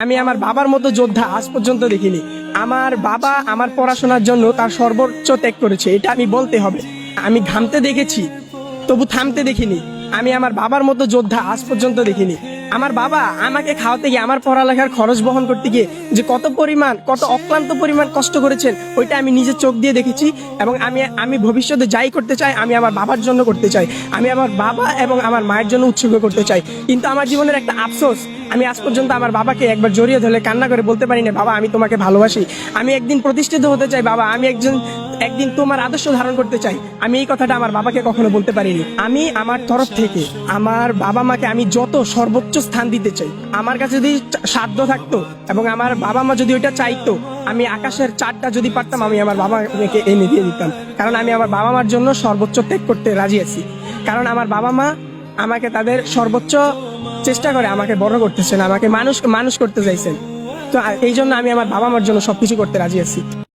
আমি আমার বাবার মতো যোদ্ধা আজ পর্যন্ত দেখিনি। আমার বাবা আমার পড়াশোনার জন্য তার সর্বোচ্চ ত্যাগ করেছে, এটা আমি বলতে হবে। আমি ঘামতে দেখেছি, তবু থামতে দেখিনি। আমি আমার বাবার মতো যোদ্ধা আজ পর্যন্ত দেখিনি। আমার বাবা আমাকে খাওয়াতে গিয়ে আমার পড়ালেখার খরচ বহন করতে গিয়ে যে কত পরিমাণ, কত অক্লান্ত পরিমাণ কষ্ট করেছেন, ওইটা আমি নিজের চোখ দিয়ে দেখেছি এবং আমি আমি ভবিষ্যতে যাই করতে চাই, আমি আমার বাবার জন্য করতে চাই। আমি আমার বাবা এবং আমার মায়ের জন্য উৎসর্গ করতে চাই। কিন্তু আমার জীবনের একটা আফসোস, আমি আজ পর্যন্ত আমার বাবাকে একবার জড়িয়ে ধরে কান্না করে বলতে পারি না, বাবা, আমি তোমাকে ভালোবাসি। আমি একদিন প্রতিষ্ঠিত হতে চাই, বাবা, আমি একজন একদিন তোমার আদর্শ ধারণ করতে চাই। আমি এই কথাটা আমার বাবাকে কখনো বলতে পারিনি। আমি আমার তরফ থেকে আমার বাবা মাকে আমি যত সর্বোচ্চ স্থান দিতে চাই, আমার কাছে যদি সাধ্য থাকতো এবং আমার বাবা মা যদি ওইটা চাইতো, আমি আকাশের চারটা যদি পারতাম, আমি আমার বাবা মাকে এনে দিয়ে দিতাম। কারণ আমি আমার বাবা মার জন্য সর্বোচ্চ ত্যাগ করতে রাজি আছি। কারণ আমার বাবা মা আমাকে তাদের সর্বোচ্চ চেষ্টা করে, আমাকে বড় করতেছেন, আমাকে মানুষ মানুষ করতে চাইছেন। তো এই জন্য আমি আমার বাবা মার জন্য সবকিছু করতে রাজি আছি।